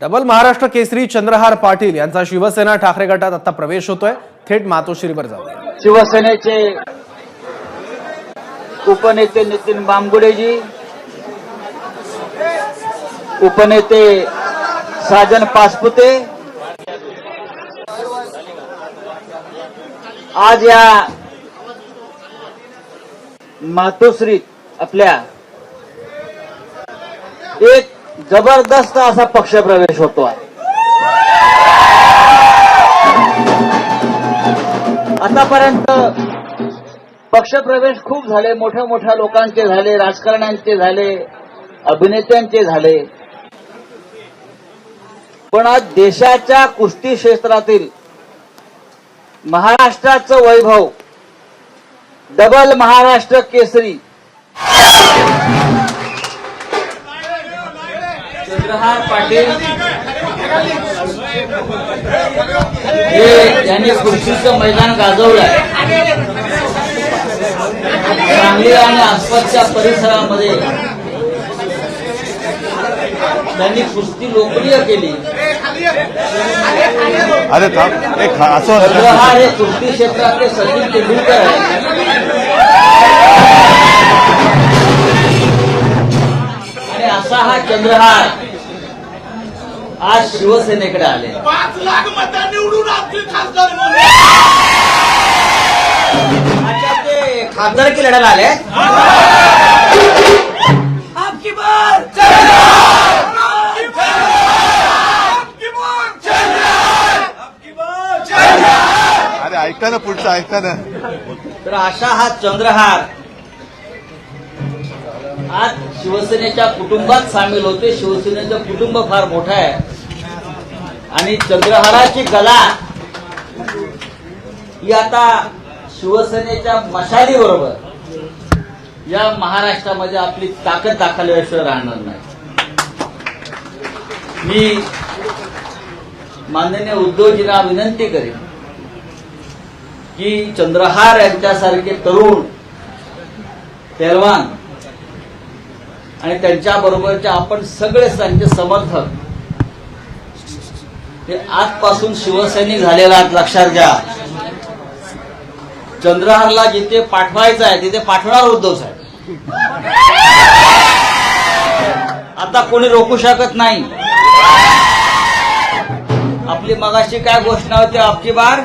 Double Maharashtra Kesari Chandrahar Patil यांचा शिवसेना ठाकरे गटात आता प्रवेश होतोय. थेट मातोश्रीवर जाऊया. शिवसेनेचे उपनेते नितीन बांबुडेजी उपनेते साजन पासपुते आज या मातोश्रीत आपल्या एक जबरदस्त असा पक्षप्रवेश होतो आहे आतापर्यंत पक्षप्रवेश खूप झाले मोठ्या मोठ्या लोकांचे झाले राजकारण्यांचे झाले अभिनेत्यांचे झाले. पण आज देशाच्या कुस्ती क्षेत्रातील महाराष्ट्राचं वैभव डबल महाराष्ट्र केसरी चंद्रहार पाटील. हे यांनी खुर्चीचं मैदान गाजवलंय सांगली आणि आसपासच्या परिसरामध्ये त्यांनी कुस्ती लोकप्रिय केली. अरे चंद्रहार हे कुस्ती क्षेत्रातले सचिन तेंडुलकर आहे आणि असा हा चंद्रहार. आज शिवसेनेकडे आले. पाच लाख मतं निवडून आपली खासदार म्हणून अच्छा ते खासदारकी लढायला आले? आपकी बार आपकी बार अरे ऐका ना पुढचं ऐका ना. तर अशा हा चंद्रहार आज शिवसेनेच्या कुटुंबात सामील होते. शिवसेनेचं कुटुंब फार मोठं आहे. आणि चंद्रहाराची कला ही आता शिवसेनेच्या मशाली बरोबर या महाराष्ट्रामध्ये आपली ताकद दाखवल्याशिवाय राहणार नाही. मी माननीय उद्धवजींना विनंती करेन की चंद्रहार यांच्यासारखे तरुण तेलवान आणि त्यांच्याबरोबरचे आपण सगळे त्यांचे समर्थक हे आजपासून शिवसैनिक झालेला लक्षात घ्या. चंद्रहारला जिथे पाठवायचं आहे तिथे पाठवणार उद्धव साहेब आता कोणी रोखू शकत नाही. आपली मगाशी काय घोषणा होती आपकी बार?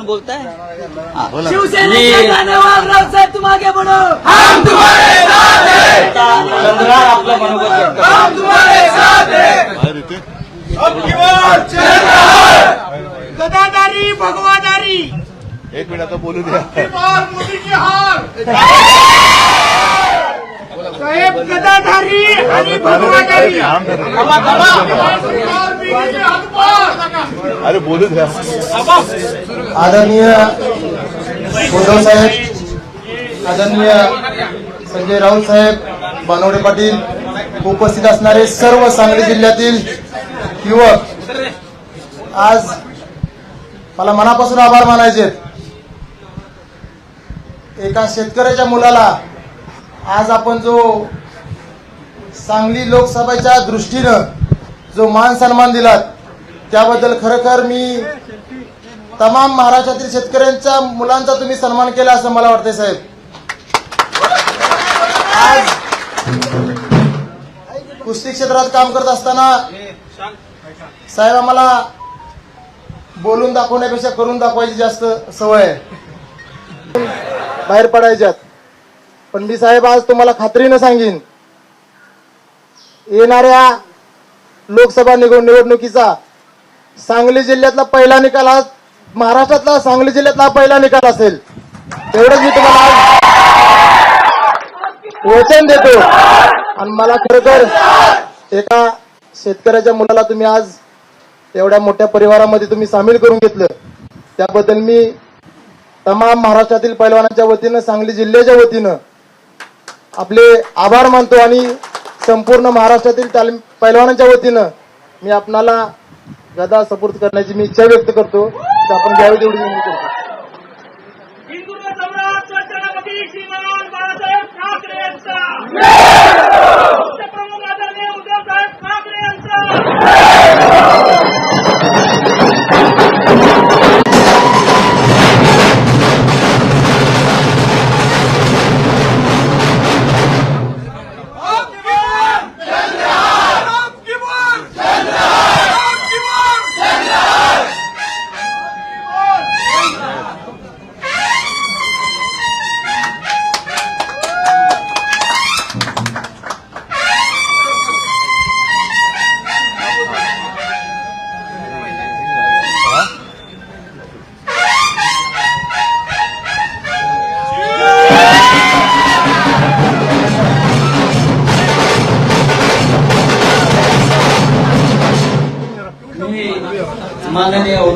हैं. आपलं मनोगत व्यक्त हैं! आपकी बार गदादारी भगवादारी एक मिनिट आता बोलू द्या. आपकी बार मोदी की हार! साहेब गदाधारी आणि भगवादारी थांब. अरे बोलू द्या. आदरणीय उद्धव साहेब आदरणीय संजय राऊत साहेब बानवडे पाटील उपस्थित असणारे सर्व सांगली जिल्ह्यातील युवक आज मला मनापासून आभार मानायचे एका शेतकऱ्याच्या मुलाला आज आपण जो सांगली लोकसभेच्या दृष्टीनं जो मान सन्मान दिलात त्याबद्दल खरोखर मी तमाम महाराष्ट्रातील शेतकऱ्यांच्या मुलांचा तुम्ही सन्मान केला असं मला वाटतंय साहेब. आज कुस्ती क्षेत्रात काम करत असताना साहेब आम्हाला बोलून दाखवण्यापेक्षा करून दाखवायची जास्त सवय आहे. बाहेर पडायच्यात. पण मी साहेब आज तुम्हाला खात्रीनं सांगेन येणाऱ्या लोकसभा निवड- निवडणुकीचा. सांगली जिल्ह्यातला पहिला निकाल आज महाराष्ट्रातला सांगली जिल्ह्यातला पहिला निकाल असेल. तेवढंच मी तुम्हाला आज वचन देतो. आणि मला खरोखर एका शेतकऱ्याच्या मुलाला तुम्ही आज एवढ्या मोठ्या परिवारामध्ये तुम्ही सामील करून घेतलं. त्याबद्दल मी तमाम महाराष्ट्रातील पैलवानांच्या वतीनं सांगली जिल्ह्याच्या वतीनं आपले आभार मानतो आणि संपूर्ण महाराष्ट्रातील तालीम पैलवानांच्या वतीनं मी आपणाला गदा सपूर्द करण्याची मी इच्छा व्यक्त करतो. तर आपण घ्यावी तेवढी विनंती करतो. स्वातंत्र्य बाळासाहेब ठाकरे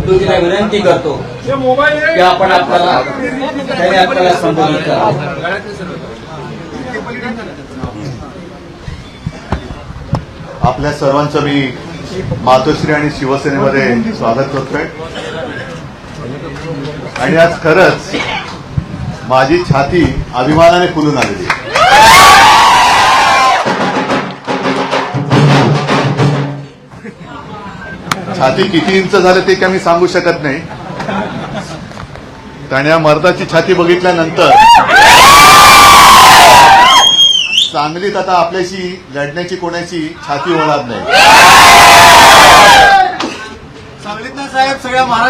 उद्योगीला विनंती करतो की आपण आपल्याला त्याने आपल्याला संबोधित करावं. आपल्या सर्वांचं मी मातोश्री आणि शिवसेनेमध्ये स्वागत करतोय. आणि आज खरंच माझी छाती अभिमानाने फुलून आलेली छाती किती इंच झालं ते काय मी सांगू शकत नाही. कारण या मर्दाची छाती बघितल्यानंतर सांगलीत आता आपल्याशी लढण्याची कोणाची छाती होणार नाही.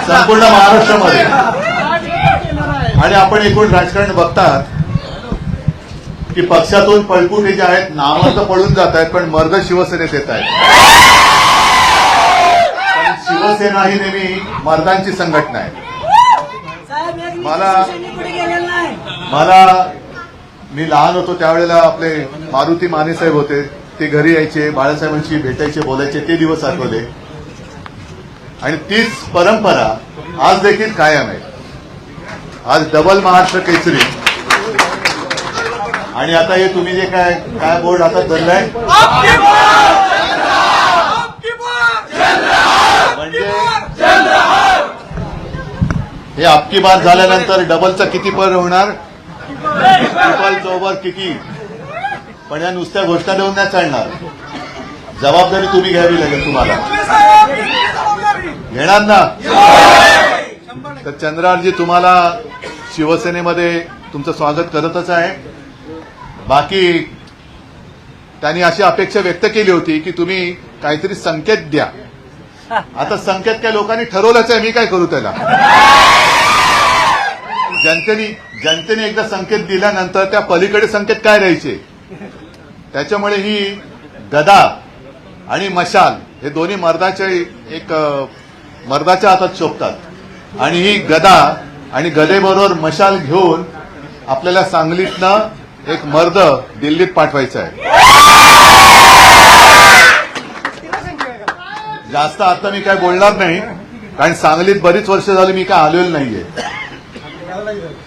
संपूर्ण महाराष्ट्रामध्ये. आणि आपण एकूण राजकारण बघतात की पक्षातून पळपुटे जे आहेत नावं तर पळून जात आहेत पण मर्द शिवसेनेत येत आहेत. शिवसेना ही नेहमी मर्दांची संघटना आहे. मला- कुठे गेलेला नाही. मला मी लहान होतो त्यावेळेला आपले मारुती माने साहेब होते. ते घरी यायचे बाळासाहेबांशी भेटायचे बोलायचे ते दिवस आठवले. आणि तीच परंपरा आज देखील कायम आहे. आज डबल महाराष्ट्र केसरी. आणि आता हे तुम्ही जे काय काय बोर्ड हातात धरलाय? हे आपकी बार झाल्यानंतर डबलचा किती पर होणार? ट्रिपल ओव्हर किती? पण या नुसत्या घोषणा देऊन नाही चालणार. जबाबदारी तुम्ही घ्यावी लागेल तुम्हाला. घेणार ना? तर चंद्रारजी तुम्हाला शिवसेनेमध्ये तुमचं स्वागत करतच आहे. बाकी त्यांनी अशी अपेक्षा व्यक्त केली होती की तुम्ही काहीतरी संकेत द्या. आता संकेत काय लोकांनी ठरवलंच आहे मी काय करू त्याला? जनतेने जनतेने एकदा संकेत दिल्यानंतर त्या पलीकडे संकेत काय राहायचे? त्याच्यामुळे ही गदा आणि मशाल हे दोन्ही मर्दाचे एक मर्दाच्या हातात शोभतात. आणि ही गदा आणि गदेबरोबर मशाल घेऊन आपल्याला सांगलीतनं एक मर्द दिल्लीत पाठवायचा आहे. जास्त आता मी काय बोलणार नाही कारण सांगलीत बरीच वर्ष झाली मी काय आलेलो नाहीये.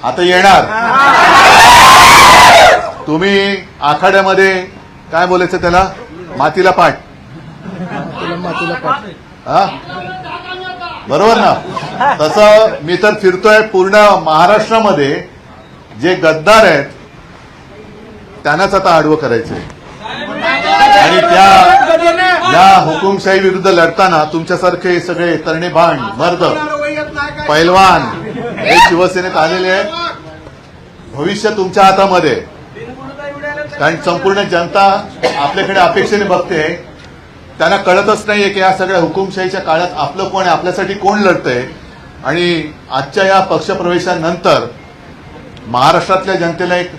आता येणार. तुम्ही आखाड्यामध्ये काय बोलायचं त्याला? मातीला पाठ. हा? बरोबर ना? तसं मी तर फिरतोय पूर्ण महाराष्ट्रामध्ये. जे गद्दार आहेत त्यांनाच आता आडवं करायचंय. आणि त्या या हुकुमशाही विरुद्ध लढताना तुमच्यासारखे सगळे तरणे भांड मर्द पैलवान हे शिवसेनेत आलेले आहेत. भविष्य तुमच्या हातामध्ये. कारण संपूर्ण जनता आपल्याकडे अपेक्षेने बघते. त्यांना कळतच नाहीये की या सगळ्या हुकुमशाहीच्या काळात आपलं कोण आहे आपल्यासाठी कोण लढतंय. आणि आजच्या या पक्षप्रवेशानंतर महाराष्ट्रातल्या जनतेला एक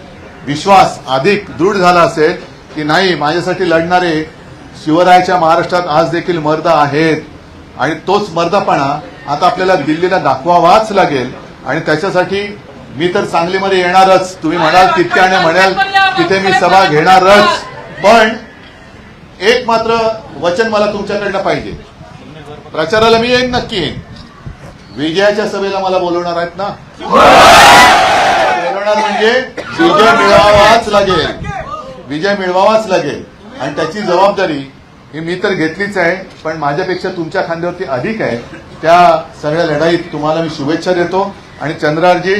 विश्वास अधिक दृढ झाला असेल की नाही माझ्यासाठी लढणारे शिवरायाच्या महाराष्ट्रात आज देखील मर्द आहेत. आणि तोच मर्दपणा आता आपल्याला दिल्लीला दाखवावाच लागेल. आणि त्याच्यासाठी मी तर सांगलीमध्ये येणारच. तुम्ही म्हणाल तितक्याने म्हणाल तिथे मी सभा घेणारच. पण एक मात्र वचन मला तुमच्याकडनं पाहिजे. प्रचाराला मी येईन नक्की येईन. विजयाच्या सभेला मला बोलवणार आहेत ना? बोलवणार म्हणजे विजय मिळवावाच लागेल. विजय मिळवावाच लागेल. आणि त्याची जबाबदारी ही मी तर घेतलीच आहे. पण माझ्यापेक्षा तुमच्या खांद्यावरती अधिक आहे. त्या सगळ्या लढाईत तुम्हाला मी शुभेच्छा देतो. आणि चंद्रारजी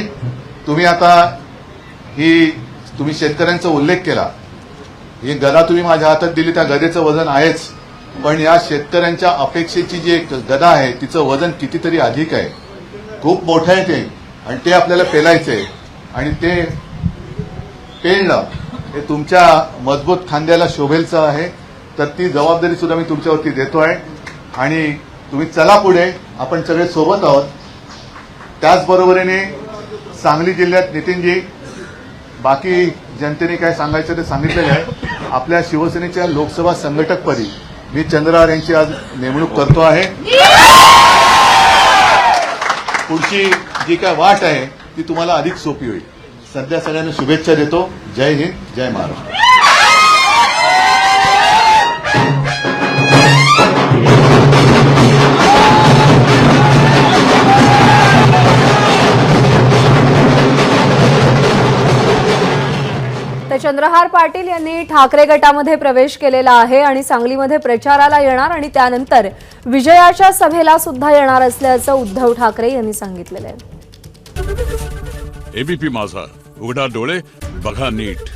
तुम्ही आता ही तुम्ही शेतकऱ्यांचा उल्लेख केला. ही गदा तुम्ही माझ्या हातात दिली त्या गदेचं वजन आहेच. पण या शेतकऱ्यांच्या अपेक्षेची जी एक गदा आहे तिचं वजन कितीतरी अधिक आहे. खूप मोठं आहे ते आणि ते आपल्याला पेलायचंय आणि ते पेलणं हे तुमच्या मजबूत खांद्याला शोभेलचं आहे. तर ती जबाबदारी सुद्धा मी तुमच्यावरती देतोय. आणि तुम्ही चला पुढे. आपण सगळे सोबत आहोत. त्याचबरोबरीने सांगली जिल्ह्यात नितीनजी बाकी जनतेने काय सांगायचं ते सांगितलेलं आहे. आपल्या शिवसेनेच्या लोकसभा संघटकपदी मी चंद्रहार यांची आज नेमणूक करतो आहे. पुढची जी काय वाट आहे ती तुम्हाला अधिक सोपी होईल. सध्या सगळ्यांना शुभेच्छा देतो. जय हिंद जय महाराष्ट्र. तर चंद्रहार पाटील यांनी ठाकरे गटामध्ये प्रवेश केलेला आहे आणि सांगलीमध्ये प्रचाराला येणार आणि त्यानंतर विजयाच्या सभेला सुद्धा येणार असल्याचं उद्धव ठाकरे यांनी सांगितलेलं आहे. एबीपी माझा उघडा डोळे बघा नीट.